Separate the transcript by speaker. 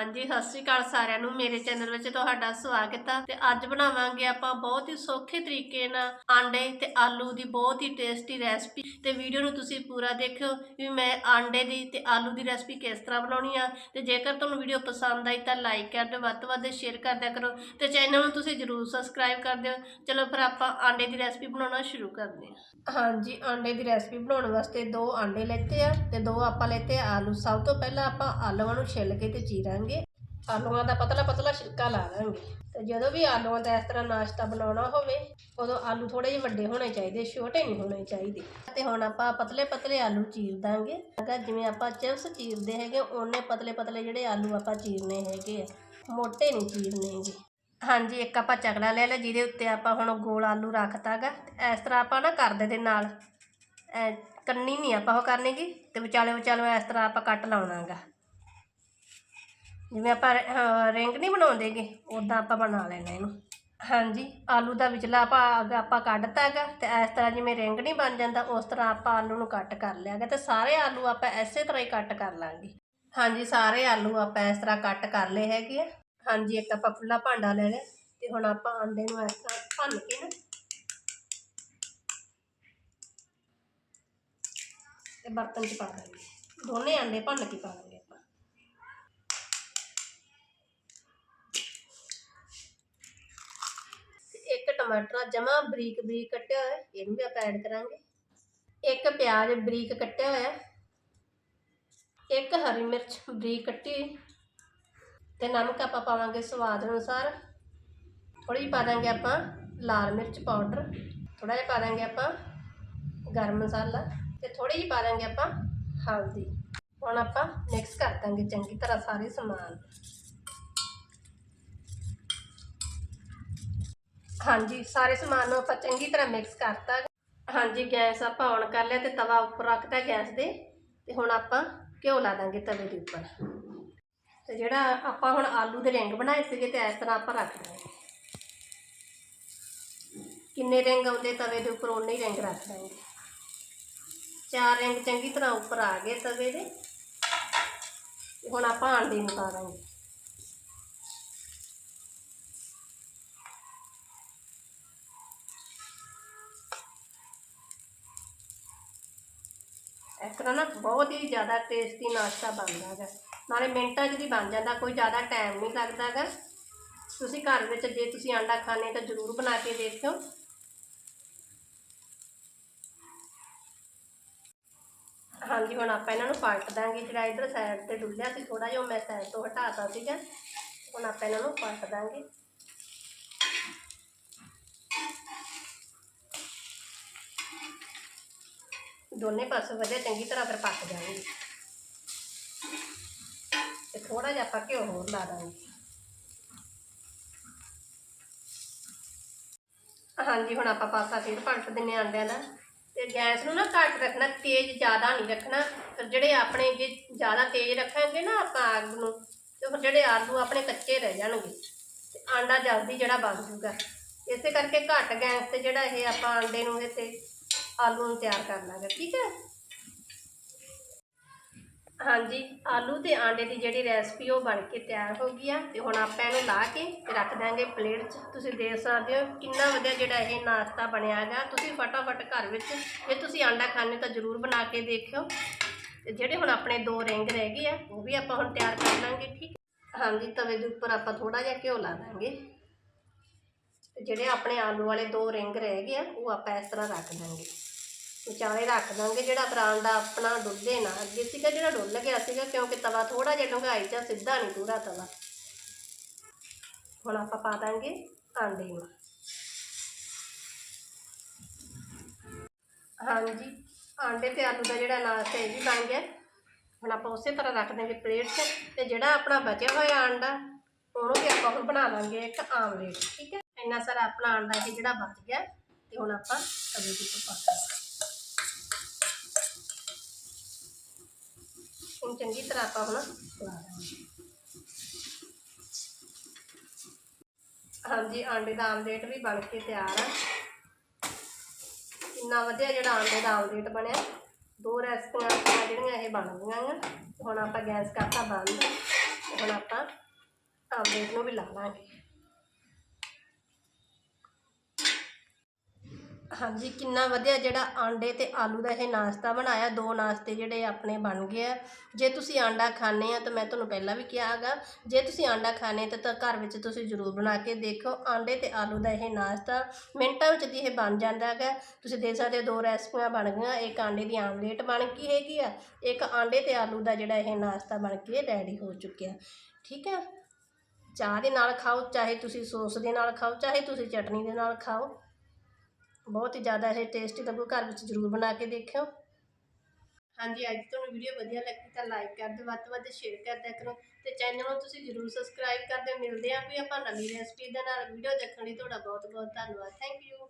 Speaker 1: ਹਾਂਜੀ, ਸਤਿ ਸ਼੍ਰੀ ਅਕਾਲ ਸਾਰਿਆਂ ਨੂੰ। ਮੇਰੇ ਚੈਨਲ ਵਿੱਚ ਤੁਹਾਡਾ ਸਵਾਗਤ ਆ ਤੇ ਅੱਜ ਬਣਾਵਾਂਗੇ ਆਪਾਂ ਬਹੁਤ ਹੀ ਸੌਖੇ ਤਰੀਕੇ ਨਾਲ ਆਂਡੇ ਤੇ ਆਲੂ ਦੀ ਬਹੁਤ ਹੀ ਟੇਸਟੀ ਰੈਸਪੀ ਤੇ ਵੀਡੀਓ ਨੂੰ ਤੁਸੀਂ ਪੂਰਾ ਦੇਖਿਓ ਵੀ ਮੈਂ ਆਂਡੇ ਦੀ ਤੇ ਆਲੂ ਦੀ ਰੈਸਪੀ ਕਿਸ ਤਰ੍ਹਾਂ ਬਣਾਉਣੀ ਆ। ਤੇ ਜੇਕਰ ਤੁਹਾਨੂੰ ਵੀਡੀਓ ਪਸੰਦ ਆਈ ਤਾਂ ਲਾਈਕ ਕਰ ਦਿਓ, ਵੱਧ ਤੋਂ ਵੱਧ ਸ਼ੇਅਰ ਕਰ ਦਿਆ ਕਰੋ ਤੇ ਚੈਨਲ ਨੂੰ ਤੁਸੀਂ ਜਰੂਰ ਸਬਸਕ੍ਰਾਈਬ ਕਰ ਦਿਓ। ਚਲੋ ਫਿਰ ਆਪਾਂ ਆਂਡੇ ਦੀ ਰੈਸਪੀ ਬਣਾਉਣਾ ਸ਼ੁਰੂ ਕਰਦੇ ਹਾਂ ਹਾਂਜੀ, ਆਂਡੇ ਦੀ ਰੈਸਪੀ ਬਣਾਉਣ ਵਾਸਤੇ ਦੋ ਆਂਡੇ ਲੈਤੇ ਆ ਤੇ ਦੋ ਆਪਾਂ ਲੈਤੇ ਆਲੂ। ਸਭ ਤੋਂ ਪਹਿਲਾਂ ਆਪਾਂ ਆਲੂਆਂ ਨੂੰ ਛਿੱਲ ਕੇ ਤੇ ਚੀਰਾਂਗੇ। ਆਲੂਆਂ ਦਾ ਪਤਲਾ ਪਤਲਾ ਛਿਲਕਾ ਲਾ ਦਾਂਗੇ ਤੇ ਜਦੋਂ ਵੀ ਆਲੂਆਂ ਦਾ ਇਸ ਤਰ੍ਹਾਂ ਨਾਸ਼ਤਾ ਬਣਾਉਣਾ ਹੋਵੇ, ਉਦੋਂ ਆਲੂ ਥੋੜੇ ਜਿਹੇ ਵੱਡੇ ਹੋਣੇ ਚਾਹੀਦੇ, ਛੋਟੇ ਨਹੀਂ ਹੋਣੇ ਚਾਹੀਦੇ। ਤੇ ਹੁਣ ਆਪਾਂ ਪਤਲੇ ਪਤਲੇ ਆਲੂ ਚੀਰ ਦਾਂਗੇ। ਅਗਰ ਜਿਵੇਂ ਆਪਾਂ ਚਿਪਸ ਚੀਰਦੇ ਹੈਗੇ, ਉਹਨੇ ਪਤਲੇ ਪਤਲੇ ਜਿਹੜੇ ਆਲੂ ਆਪਾਂ ਚੀਰਨੇ ਹੈਗੇ ਆ, ਮੋਟੇ ਨਹੀਂ ਚੀਰਨੇ ਚੀਰਨੇਗੇ ਹਾਂਜੀ, ਇੱਕ ਆਪਾਂ ਚਕਲਾ ਲੈ ਲਿਆ, ਜਿਹਦੇ ਉੱਤੇ ਆਪਾਂ ਹੁਣ ਗੋਲ ਆਲੂ ਰੱਖਤਾਗਾ। ਇਸ ਤਰ੍ਹਾਂ ਆਪਾਂ ਨਾ ਕਰਦੇ ਦੇ ਨਾਲ। ਕੰਨੀ ਨਹੀਂ ਆਪਾਂ ਉਹ ਕਰਨੇਗੀ, ਤੇ ਵਿਚਾਲੇ ਵਿਚਾਲੇ ਇਸ ਤਰ੍ਹਾਂ ਆਪਾਂ ਕੱਟ ਲਾਉਣਾਗਾ। ਜਿਵੇਂ ਆਪਾਂ ਰਿੰਗ ਨਹੀਂ ਬਣਾਉਂਦੇਗੇ ਉਦਾਂ ਆਪਾਂ ਬਣਾ ਲੈਣਾ ਇਹਨੂੰ। ਹਾਂਜੀ, ਆਲੂ ਦਾ ਵਿਚਲਾ ਆਪਾਂ ਅੱਗ ਆਪਾਂ ਕੱਢਤਾ ਹੈਗਾ, ਤੇ ਇਸ ਤਰ੍ਹਾਂ ਜਿਵੇਂ ਰਿੰਗ ਨਹੀਂ ਬਣ ਜਾਂਦਾ, ਉਸ ਤਰ੍ਹਾਂ ਆਪਾਂ ਆਲੂ ਨੂੰ ਕੱਟ ਕਰ ਲਿਆ ਹੈਗਾ, ਤੇ ਸਾਰੇ ਆਲੂ ਆਪਾਂ ਇਸੇ ਤਰ੍ਹਾਂ ਹੀ ਕੱਟ ਕਰ ਲਾਂਗੇ। ਹਾਂਜੀ, ਸਾਰੇ ਆਲੂ ਆਪਾਂ ਇਸ ਤਰ੍ਹਾਂ ਕੱਟ ਕਰ ਲਏ ਹੈਗੇ ਆ। ਹਾਂਜੀ, ਇੱਕ ਆਪਾਂ ਖੁੱਲਾ ਭਾਂਡਾ ਲੈ ਲਿਆ, ਤੇ ਹੁਣ ਆਪਾਂ ਆਂਡੇ ਨੂੰ ਇਸ ਤਰ੍ਹਾਂ ਭੰਨ ਕੇ ਨਾ, ਤੇ ਬਰਤਨ 'ਚ ਪਾ ਦਾਂਗੇ। ਦੋਨੇ ਆਂਡੇ ਭੰਨ ਕੇ ਪਾ ਦਾਂਗੇ ਆਪਾਂ ਤੇ ਇੱਕ ਟਮਾਟਰ ਜਮਾ ਬਰੀਕ ਬਰੀਕ ਕੱਟਿਆ ਹੋਇਆ, ਇਹਨੂੰ ਵੀ ਆਪਾਂ ਐਡ ਕਰਾਂਗੇ। ਇੱਕ ਪਿਆਜ਼ ਬਰੀਕ ਕੱਟਿਆ ਹੋਇਆ, ਇੱਕ ਹਰੀ ਮਿਰਚ ਬਰੀਕ ਕੱਟੀ ਹੋਈ, ਤੇ ਨਮਕ ਆਪਾਂ ਪਾਵਾਂਗੇ ਸਵਾਦ ਅਨੁਸਾਰ। ਥੋੜੀ ਜਿਹੀ ਪਾ ਦਾਂਗੇ ਆਪਾਂ ਲਾਲ ਮਿਰਚ ਪਾਊਡਰ ਥੋੜਾ ਜਿਹਾ ਪਾ ਦਾਂਗੇ ਆਪਾਂ ਗਰਮ ਮਸਾਲਾ, ਤੇ ਥੋੜੀ ਜਿਹੀ ਪਾ ਦਾਂਗੇ ਆਪਾਂ ਹਲਦੀ। ਹੁਣ ਆਪਾਂ ਮਿਕਸ ਕਰ ਦਾਂਗੇ ਚੰਗੀ ਤਰ੍ਹਾਂ ਸਾਰੇ ਸਮਾਨ। ਹਾਂਜੀ, ਸਾਰੇ ਸਮਾਨ ਨੂੰ ਆਪਾਂ ਚੰਗੀ ਤਰ੍ਹਾਂ ਮਿਕਸ ਕਰਤਾ। ਹਾਂਜੀ, ਗੈਸ ਆਪਾਂ ਔਨ ਕਰ ਲਿਆ ਤੇ ਤਵਾ ਉੱਪਰ ਰੱਖਤਾ ਗੈਸ ਦੇ। ਤੇ ਹੁਣ ਆਪਾਂ ਘਿਓ ਲਾ ਦਾਂਗੇ ਤਵੇ ਦੇ ਉੱਪਰ। ਤੇ ਜਿਹੜਾ ਆਪਾਂ ਹੁਣ ਆਲੂ ਦੇ ਰਿੰਗ ਬਣਾਏ ਸੀਗੇ ਤੇ ਇਸ ਤਰ੍ਹਾਂ ਆਪਾਂ ਰੱਖ ਦਾਂਗੇ। ਕਿੰਨੇ ਰਿੰਗ ਆਉਂਦੇ ਤਵੇ ਦੇ ਉੱਪਰ ਉਨੇ ਹੀ ਰਿੰਗ ਰੱਖ ਦਾਂਗੇ। ਚਾਰ ਰਿੰਗ ਚੰਗੀ ਤਰ੍ਹਾਂ ਉੱਪਰ ਆ ਗਏ ਤਵੇ ਦੇ। ਹੁਣ ਆਪਾਂ ਆਂਡੇ ਨੂੰ ਪਾ ਦਾਂਗੇ। ਇਸ ਤਰ੍ਹਾਂ ਨਾ ਬਹੁਤ ਹੀ ਜ਼ਿਆਦਾ ਟੇਸਟੀ ਨਾਸ਼ਤਾ ਬਣਦਾ ਹੈਗਾ। ਨਾਲੇ ਮਿੰਟਾਂ 'ਚ ਹੀ ਬਣ ਜਾਂਦਾ, ਕੋਈ ਜ਼ਿਆਦਾ ਟਾਈਮ ਨਹੀਂ ਲੱਗਦਾ ਹੈਗਾ। ਤੁਸੀਂ ਘਰ ਵਿੱਚ ਜੇ ਤੁਸੀਂ ਆਂਡਾ ਖਾਣੇ ਤਾਂ ਜ਼ਰੂਰ ਬਣਾ ਕੇ ਦੇਖਿਓ। ਹਾਂਜੀ, ਹੁਣ ਆਪਾਂ ਇਹਨਾਂ ਨੂੰ ਪਲਟ ਦਾਂਗੇ। ਜਿਹੜਾ ਇਧਰ ਸਾਈਡ ਤੇ ਡੁੱਲਿਆ ਸੀ ਥੋੜਾ ਜਿਹਾ ਉਹ ਮੈਂ ਸਾਈਡ ਤੋਂ ਹਟਾਤਾ ਸੀਗਾ। ਹੁਣ ਆਪਾਂ ਇਹਨਾਂ ਨੂੰ ਪਲਟ ਦਾਂਗੇ। ਦੋਨੇ ਪਾਸੇ ਵਧੀਆ, ਚੰਗੀ ਤਰ੍ਹਾਂ ਫਿਰ ਪੱਕ ਜਾਣਗੇ। ਤੇ ਥੋੜਾ ਜਿਹਾ ਆਪਾਂ ਘਿਓ ਹੋਰ ਲਾ ਦਾਂਗੇ। ਹਾਂਜੀ, ਹੁਣ ਆਪਾਂ ਪਾਸਾ ਫਿਰ ਪਲਟ ਦਿੰਨੇ ਆਂਡਿਆਂ ਦਾ ਤੇ ਗੈਸ ਨੂੰ ਨਾ ਘੱਟ ਰੱਖਣਾ, ਤੇਜ਼ ਜ਼ਿਆਦਾ ਨਹੀਂ ਰੱਖਣਾ। ਫਿਰ ਜਿਹੜੇ ਆਪਣੇ ਜੇ ਜ਼ਿਆਦਾ ਤੇਜ਼ ਰੱਖਾਂਗੇ ਨਾ ਆਪਾਂ ਆਲੂ ਨੂੰ, ਤੇ ਫਿਰ ਜਿਹੜੇ ਆਲੂ ਆਪਣੇ ਕੱਚੇ ਰਹਿ ਜਾਣਗੇ। ਤੇ ਆਂਡਾ ਜਲਦੀ ਜਿਹੜਾ ਬਣ ਜੂਗਾ। ਇਸੇ ਕਰਕੇ ਘੱਟ ਗੈਸ ਤੇ ਜਿਹੜਾ ਇਹ ਆਪਾਂ ਆਂਡੇ ਨੂੰ ਇਹ ਤੇ ਆਲੂ ਨੂੰ ਤਿਆਰ ਕਰ ਲਾਂਗੇ, ਠੀਕ ਹੈ? ਹਾਂਜੀ, ਆਲੂ ਤੇ ਆਂਡੇ ਦੀ ਜਿਹੜੀ ਰੈਸਪੀ ਉਹ ਬਣ ਕੇ ਤਿਆਰ ਹੋ ਗਈ ਆ ਤੇ ਹੁਣ ਆਪਾਂ ਇਹਨੂੰ ਲਾ ਕੇ ਤੇ ਰੱਖ ਦਾਂਗੇ ਪਲੇਟ 'ਚ। ਤੁਸੀਂ ਦੇਖ ਸਕਦੇ ਹੋ ਕਿੰਨਾ ਵਧੀਆ ਜਿਹੜਾ ਇਹ ਨਾਸ਼ਤਾ ਬਣਿਆ ਹੈਗਾ। ਤੁਸੀਂ ਫਟਾਫਟ ਘਰ ਵਿੱਚ, ਜੇ ਤੁਸੀਂ ਆਂਡਾ ਖਾਣੇ ਤਾਂ ਜ਼ਰੂਰ ਬਣਾ ਕੇ ਦੇਖਿਓ। ਤੇ ਜਿਹੜੇ ਹੁਣ ਆਪਣੇ ਦੋ ਰਿੰਗ ਰਹਿ ਗਏ ਆ, ਉਹ ਵੀ ਆਪਾਂ ਹੁਣ ਤਿਆਰ ਕਰ ਲਾਂਗੇ, ਠੀਕ ਹਾਂਜੀ, ਤਵੇ ਦੇ ਉੱਪਰ ਆਪਾਂ ਥੋੜਾ ਜਿਹਾ ਘਿਓ ਲਾ ਦਾਂਗੇ। ਤੇ ਜਿਹੜੇ ਆਪਣੇ ਆਲੂ ਵਾਲੇ ਦੋ ਰਿੰਗ ਰਹਿ ਗਏ ਆ, ਉਹ ਆਪਾਂ ਇਸ ਤਰ੍ਹਾਂ ਰੱਖ ਦਾਂਗੇ ਵਿਚਾਲੇ ਰੱਖ ਦਾਂਗੇ ਜਿਹੜਾ ਬਰਾਂਡ ਆਪਣਾ ਡੁੱਲੇ ਨਾ। ਅੱਗੇ ਸੀਗਾ ਜਿਹੜਾ ਡੁੱਲ ਗਿਆ ਸੀਗਾ, ਕਿਉਂਕਿ ਤਵਾ ਥੋੜਾ ਜਿਹਾ ਡੁੰਗਾਈ ਚ ਸਿੱਧਾ ਨਹੀਂ ਪੂਰਾ ਤਵਾ। ਹੁਣ ਆਪਾਂ ਪਾ ਦਾਂਗੇ ਆਂਡੇ ਨੂੰ। ਹਾਂਜੀ ਆਂਡੇ ਤੇ ਆਲੂ ਦਾ ਜਿਹੜਾ ਨਾਸ਼ਤਾ ਇਹ ਵੀ ਬਣ ਗਿਆ। ਹੁਣ ਆਪਾਂ ਉਸੇ ਤਰ੍ਹਾਂ ਰੱਖ ਦਾਂਗੇ ਪਲੇਟ 'ਚ, ਤੇ ਜਿਹੜਾ ਆਪਣਾ ਬਚਿਆ ਹੋਇਆ ਆਂਡਾ, ਉਹਨੂੰ ਵੀ ਆਪਾਂ ਹੁਣ ਬਣਾ ਲਾਂਗੇ ਇੱਕ ਆਮਲੇਟ, ਠੀਕ ਹੈ? ਇੰਨਾ ਸਾਰਾ ਆਪਣਾ ਆਂਡਾ ਇਹ ਜਿਹੜਾ ਬਚ ਗਿਆ, ਤੇ ਹੁਣ ਆਪਾਂ ਤਵੇ ਦੇ ਪਾ ਦਾਂਗੇ। ਹੁਣ ਚੰਗੀ ਤਰ੍ਹਾਂ ਆਪਾਂ ਹੁਣ ਲਾ ਦਾਂਗੇ ਹਾਂਜੀ, ਆਂਡੇ ਦਾ ਆਮਲੇਟ ਵੀ ਬਣ ਕੇ ਤਿਆਰ ਆ। ਕਿੰਨਾ ਵਧੀਆ ਜਿਹੜਾ ਆਂਡੇ ਦਾ ਆਮਲੇਟ ਬਣਿਆ, ਦੋ ਰੈਸਪੀਆਂ ਆਪਣੀਆਂ ਜਿਹੜੀਆਂ ਇਹ ਬਣ ਗਈਆਂ ਆ। ਹੁਣ ਆਪਾਂ ਗੈਸ ਕਰਤਾ ਬੰਦ, ਹੁਣ ਆਪਾਂ ਆਮਲੇਟ ਨੂੰ ਵੀ ਲਾ ਲਾਂਗੇ। ਹਾਂਜੀ, ਕਿੰਨਾ ਵਧੀਆ ਜਿਹੜਾ ਆਂਡੇ ਤੇ ਆਲੂ ਦਾ ਇਹ ਨਾਸ਼ਤਾ ਬਣਾਇਆ। ਦੋ ਨਾਸ਼ਤੇ ਜਿਹੜੇ ਆਪਣੇ ਬਣ ਗਏ ਆ। ਜੇ ਤੁਸੀਂ ਆਂਡਾ ਖਾਣੇ ਆ ਤਾਂ ਮੈਂ ਤੁਹਾਨੂੰ ਪਹਿਲਾਂ ਵੀ ਕਿਹਾ ਹੈਗਾ, ਜੇ ਤੁਸੀਂ ਆਂਡਾ ਖਾਣੇ ਤਾਂ ਤਾਂ ਘਰ ਵਿੱਚ ਤੁਸੀਂ ਜ਼ਰੂਰ ਬਣਾ ਕੇ ਦੇਖੋ। ਆਂਡੇ ਤੇ ਆਲੂ ਦਾ ਇਹ ਨਾਸ਼ਤਾ ਮਿੰਟਾਂ ਵਿੱਚ ਦੀ ਇਹ ਬਣ ਜਾਂਦਾ ਹੈਗਾ। ਤੁਸੀਂ ਦੇਖ ਸਕਦੇ ਹੋ ਦੋ ਰੈਸਪੀਆਂ ਬਣ ਗਈਆਂ। ਇੱਕ ਆਂਡੇ ਦੀ ਆਮਲੇਟ ਬਣ ਗਈ ਹੈਗੀ ਆ, ਇੱਕ ਆਂਡੇ ਤੇ ਆਲੂ ਦਾ ਜਿਹੜਾ ਇਹ ਨਾਸ਼ਤਾ ਬਣ ਕੇ ਰੈਡੀ ਹੋ ਚੁੱਕਿਆ। ਠੀਕ ਹੈ ਚਾਹ ਦੇ ਨਾਲ ਖਾਓ, ਚਾਹੇ ਤੁਸੀਂ ਸੌਸ ਦੇ ਨਾਲ ਖਾਓ, ਚਾਹੇ ਤੁਸੀਂ ਚਟਨੀ ਦੇ ਨਾਲ ਖਾਓ। ਬਹੁਤ ਹੀ ਜ਼ਿਆਦਾ ਇਹ ਟੇਸਟੀ ਲੱਗੂ, ਘਰ ਵਿੱਚ ਜ਼ਰੂਰ ਬਣਾ ਕੇ ਦੇਖਿਓ। ਹਾਂਜੀ, ਅੱਜ ਤੁਹਾਨੂੰ ਵੀਡੀਓ ਵਧੀਆ ਲੱਗੀ ਤਾਂ ਲਾਈਕ ਕਰ ਦਿਓ, ਵੱਧ ਤੋਂ ਵੱਧ ਸ਼ੇਅਰ ਕਰਦਿਆ ਕਰੋ ਤੇ ਚੈਨਲ ਨੂੰ ਤੁਸੀਂ ਜ਼ਰੂਰ ਸਬਸਕ੍ਰਾਈਬ ਕਰ ਦਿਓ। ਮਿਲਦੇ ਆਂ ਵੀ ਆਪਾਂ ਨਵੀਂ ਰੈਸਪੀ ਦੇ ਨਾਲ। ਵੀਡੀਓ ਦੇਖਣ ਲਈ ਤੁਹਾਡਾ ਬਹੁਤ ਬਹੁਤ ਧੰਨਵਾਦ। Thank you